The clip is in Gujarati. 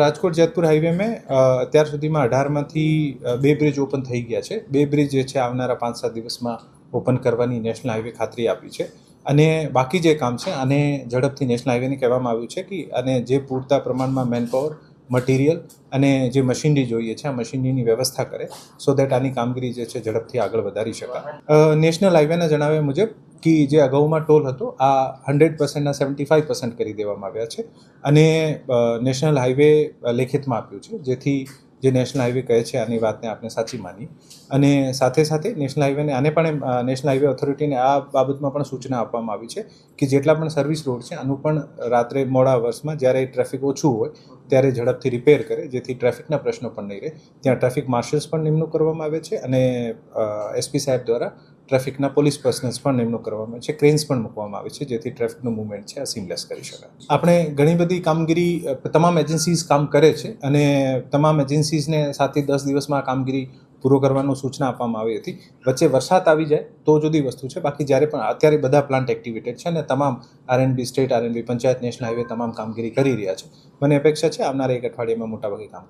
રાજકોટ જેતપુર હાઈવે મેં અત્યાર સુધીમાં અઢારમાંથી બે બ્રિજ ઓપન થઈ ગયા છે. બે બ્રિજ જે છે આવનારા પાંચ સાત દિવસમાં ઓપન કરવાની નેશનલ હાઈવે ખાતરી આપી છે. અને બાકી જે કામ છે, આને ઝડપથી નેશનલ હાઈવેને કહેવામાં આવ્યું છે કે, અને જે પૂરતા પ્રમાણમાં મેનપાવર મટીરિયલ અને જે મશીનરી જોઈએ છે, આ મશીનરીની વ્યવસ્થા કરે સો દેટ આની કામગીરી જે છે ઝડપથી આગળ વધારી શકાય. નેશનલ હાઈવેના જણાવ્યા મુજબ કે જે અગાઉમાં ટોલ હતો, આ હંડ્રેડ પર્સન્ટના સેવન્ટી ફાઇવ પર્સન્ટ કરી દેવામાં આવ્યા છે. અને નેશનલ હાઈવે લેખિતમાં આપ્યું છે, જેથી જે નેશનલ હાઈવે કહે છે, આની વાતને આપણે સાચી માની. અને સાથે સાથે નેશનલ હાઈવેને, આને પણ નેશનલ હાઈવે ઓથોરિટીને આ બાબતમાં પણ સૂચના આપવામાં આવી છે, કે જેટલા પણ સર્વિસ રોડ છે, આનું પણ રાત્રે મોડા વર્ષમાં જ્યારે ટ્રાફિક ઓછું હોય, ત્યારે ઝડપથી રિપેર કરે, જેથી ટ્રાફિકના પ્રશ્નો પણ નહીં રહે. ત્યાં ટ્રાફિક માર્શલ્સ પણ નિમણૂક કરવામાં આવે છે અને એસપી સાહેબ દ્વારા ટ્રાફિકના પોલીસ પર્સનલ્સ પણ નિમણૂક કરવામાં આવે છે, ક્રેન્સ પણ મૂકવામાં આવે છે, જેથી ટ્રાફિકનું મુવમેન્ટ છે આ સિમલેસ કરી શકાય. આપણે ઘણી બધી કામગીરી તમામ એજન્સીઝ કામ કરે છે અને તમામ એજન્સીઝને સાતથી દસ દિવસમાં આ કામગીરી પૂરો કરવાનું સૂચના આપવામાં આવી હતી. વચ્ચે વરસાદ આવી જાય તો જુદી વસ્તુ છે, બાકી જ્યારે પણ, અત્યારે બધા પ્લાન્ટ એક્ટિવેટેડ છે અને તમામ RNB state, RNB panchayat, national highway તમામ કામગીરી કરી રહ્યા છે. મને અપેક્ષા છે આવનારા એક અઠવાડિયામાં મોટાભાગે કામ